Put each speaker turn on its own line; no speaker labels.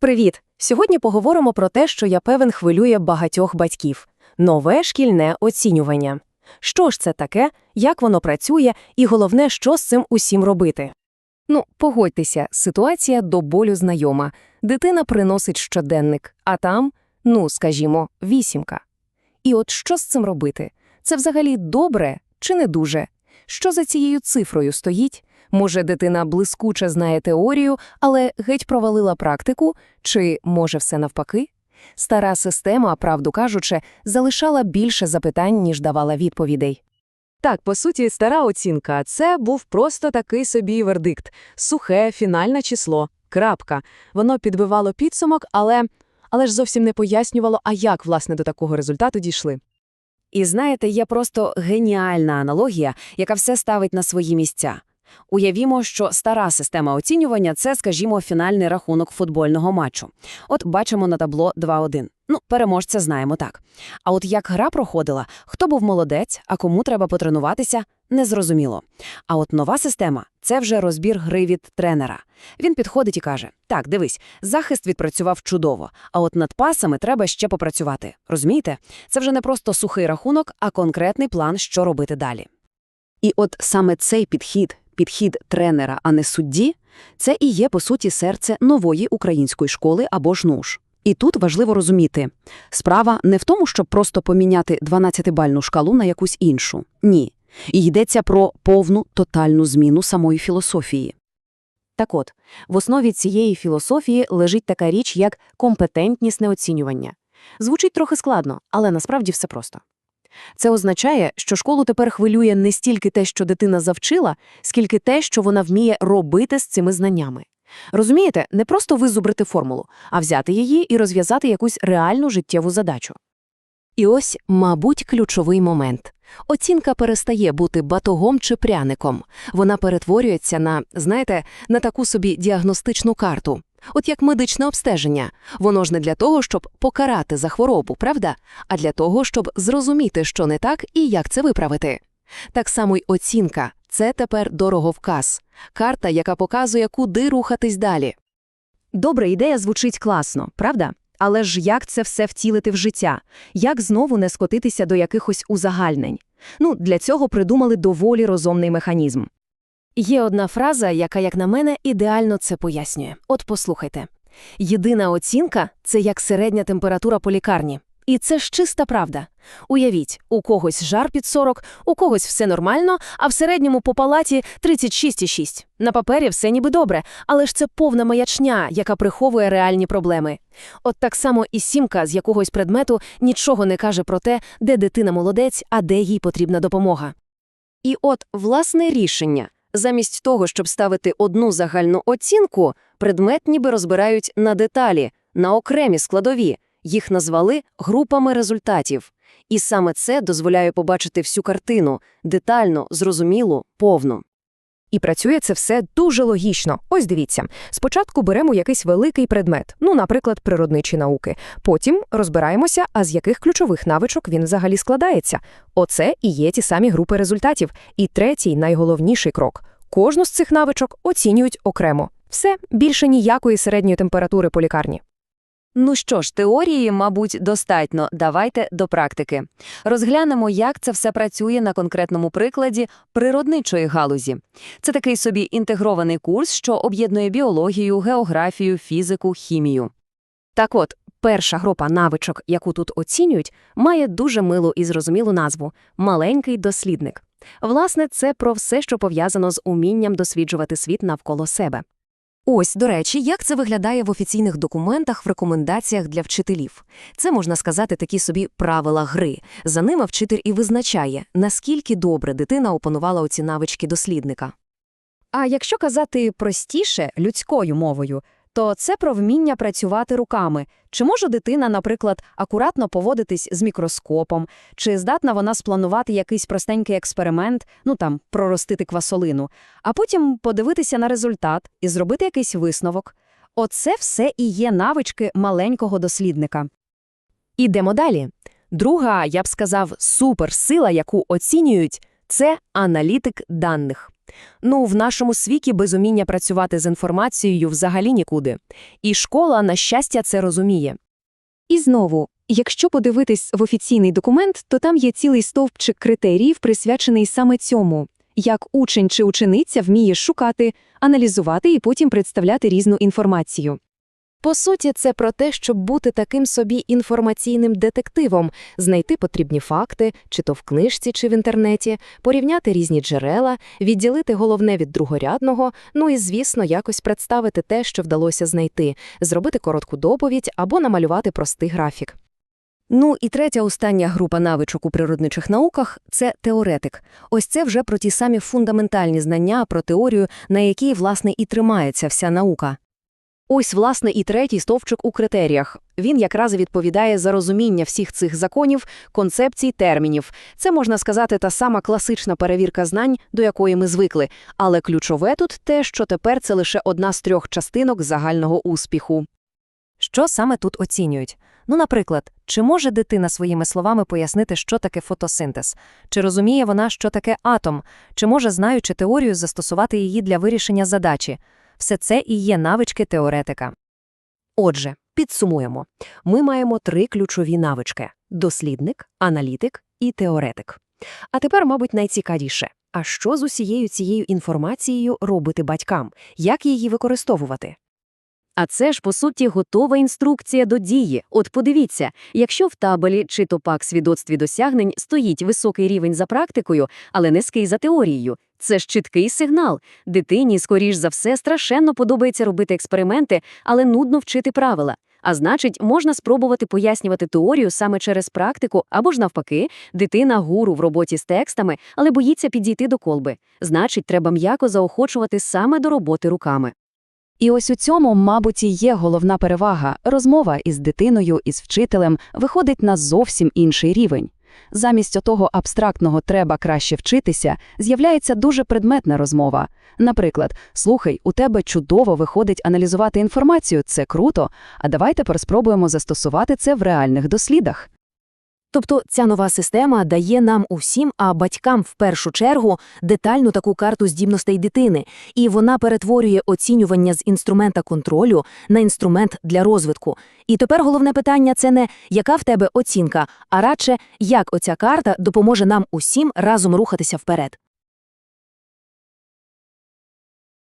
Привіт! Сьогодні поговоримо про те, що я певен хвилює багатьох батьків – нове шкільне оцінювання. Що ж це таке, як воно працює і головне, що з цим усім робити?
Ну, погодьтеся, ситуація до болю знайома. Дитина приносить щоденник, а там, ну, скажімо, вісімка. І от що з цим робити? Це взагалі добре чи не дуже? Що за цією цифрою стоїть? Може, дитина блискуче знає теорію, але геть провалила практику? Чи, може, все навпаки? Стара система, правду кажучи, залишала більше запитань, ніж давала відповідей.
Так, по суті, стара оцінка – це був просто такий собі вердикт. Сухе, фінальне число, крапка. Воно підбивало підсумок, але, але ж зовсім не пояснювало, а як, власне, до такого результату дійшли.
І знаєте, є просто геніальна аналогія, яка все ставить на свої місця. Уявімо, що стара система оцінювання – це, скажімо, фінальний рахунок футбольного матчу. От бачимо на табло 2-1. Ну, переможця знаємо так. А от як гра проходила, хто був молодець, а кому треба потренуватися – незрозуміло. А от нова система – це вже розбір гри від тренера. Він підходить і каже, так, дивись, захист відпрацював чудово, а от над пасами треба ще попрацювати. Розумієте? Це вже не просто сухий рахунок, а конкретний план, що робити далі. І от саме цей підхід, підхід тренера, а не судді, це і є, по суті, серце нової української школи або ж НУШ. І тут важливо розуміти, справа не в тому, щоб просто поміняти 12-бальну шкалу на якусь іншу. Ні. І йдеться про повну тотальну зміну самої філософії. Так от, в основі цієї філософії лежить така річ, як компетентнісне оцінювання. Звучить трохи складно, але насправді все просто. Це означає, що школу тепер хвилює не стільки те, що дитина завчила, скільки те, що вона вміє робити з цими знаннями. Розумієте, не просто визубрити формулу, а взяти її і розв'язати якусь реальну життєву задачу.
І ось, мабуть, ключовий момент. Оцінка перестає бути батогом чи пряником. Вона перетворюється на, знаєте, на таку собі діагностичну карту. От як медичне обстеження. Воно ж не для того, щоб покарати за хворобу, правда? А для того, щоб зрозуміти, що не так і як це виправити. Так само й оцінка – це тепер дороговказ. Карта, яка показує, куди рухатись далі.
Добра ідея звучить класно, правда? Але ж як це все втілити в життя? Як знову не скотитися до якихось узагальнень? Ну, для цього придумали доволі розумний механізм.
Є одна фраза, яка, як на мене, ідеально це пояснює. От послухайте. Єдина оцінка – це як середня температура по лікарні. І це ж чиста правда. Уявіть, у когось жар під 40, у когось все нормально, а в середньому по палаті 36,6. На папері все ніби добре, але ж це повна маячня, яка приховує реальні проблеми. От так само і сімка з якогось предмету нічого не каже про те, де дитина молодець, а де їй потрібна допомога.
І от власне рішення. Замість того, щоб ставити одну загальну оцінку, предмет ніби розбирають на деталі, на окремі складові. Їх назвали групами результатів. І саме це дозволяє побачити всю картину – детально, зрозумілу, повну.
І працює це все дуже логічно. Ось дивіться. Спочатку беремо якийсь великий предмет, ну, наприклад, природничі науки. Потім розбираємося, а з яких ключових навичок він взагалі складається. Оце і є ті самі групи результатів. І третій, найголовніший крок. Кожну з цих навичок оцінюють окремо. Все, більше ніякої середньої температури по лікарні.
Ну що ж, теорії, мабуть, достатньо. Давайте до практики. Розглянемо, як це все працює на конкретному прикладі природничої галузі. Це такий собі інтегрований курс, що об'єднує біологію, географію, фізику, хімію.
Так от, перша група навичок, яку тут оцінюють, має дуже милу і зрозумілу назву маленький дослідник. Власне, це про все, що пов'язано з умінням досліджувати світ навколо себе. Ось, до речі, як це виглядає в офіційних документах в рекомендаціях для вчителів. Це, можна сказати, такі собі правила гри. За ними вчитель і визначає, наскільки добре дитина опанувала оці навички дослідника. А якщо казати простіше, людською мовою, то це про вміння працювати руками. Чи може дитина, наприклад, акуратно поводитись з мікроскопом, чи здатна вона спланувати якийсь простенький експеримент, ну там проростити квасолину, а потім подивитися на результат і зробити якийсь висновок. Оце все і є навички маленького дослідника. Ідемо далі. Друга, я б сказав, суперсила, яку оцінюють, це аналітик даних. Ну, в нашому світі без уміння працювати з інформацією взагалі нікуди. І школа, на щастя, це розуміє.
І знову, якщо подивитись в офіційний документ, то там є цілий стовпчик критеріїв, присвячений саме цьому. Як учень чи учениця вміє шукати, аналізувати і потім представляти різну інформацію.
По суті, це про те, щоб бути таким собі інформаційним детективом, знайти потрібні факти, чи то в книжці, чи в інтернеті, порівняти різні джерела, відділити головне від другорядного, ну і, звісно, якось представити те, що вдалося знайти, зробити коротку доповідь або намалювати простий графік.
Ну і третя остання група навичок у природничих науках – це теоретик. Ось це вже про ті самі фундаментальні знання про теорію, на якій, власне, і тримається вся наука. Ось, власне, і третій стовпчик у критеріях. Він якраз відповідає за розуміння всіх цих законів, концепцій, термінів. Це, можна сказати, та сама класична перевірка знань, до якої ми звикли. Але ключове тут те, що тепер це лише одна з трьох частинок загального успіху. Що саме тут оцінюють? Ну, наприклад, чи може дитина своїми словами пояснити, що таке фотосинтез? Чи розуміє вона, що таке атом? Чи може, знаючи теорію, застосувати її для вирішення задачі? Все це і є навички теоретика. Отже, підсумуємо. Ми маємо три ключові навички – дослідник, аналітик і теоретик. А тепер, мабуть, найцікавіше. А що з усією цією інформацією робити батькам? Як її використовувати? А це ж, по суті, готова інструкція до дії. От подивіться, якщо в табелі чи то пак свідоцтві досягнень стоїть високий рівень за практикою, але низький за теорією, це ж чіткий сигнал. Дитині, скоріш за все, страшенно подобається робити експерименти, але нудно вчити правила. А значить, можна спробувати пояснювати теорію саме через практику, або ж навпаки, дитина гуру в роботі з текстами, але боїться підійти до колби. Значить, треба м'яко заохочувати саме до роботи руками.
І ось у цьому, мабуть, і є головна перевага. Розмова із дитиною, із вчителем виходить на зовсім інший рівень. Замість отого абстрактного «треба краще вчитися» з'являється дуже предметна розмова. Наприклад, «Слухай, у тебе чудово виходить аналізувати інформацію, це круто, а давай тепер спробуємо застосувати це в реальних дослідах».
Тобто ця нова система дає нам усім, а батькам в першу чергу, детальну таку карту здібностей дитини, і вона перетворює оцінювання з інструмента контролю на інструмент для розвитку. І тепер головне питання це не яка в тебе оцінка, а радше як оця карта допоможе нам усім разом рухатися вперед.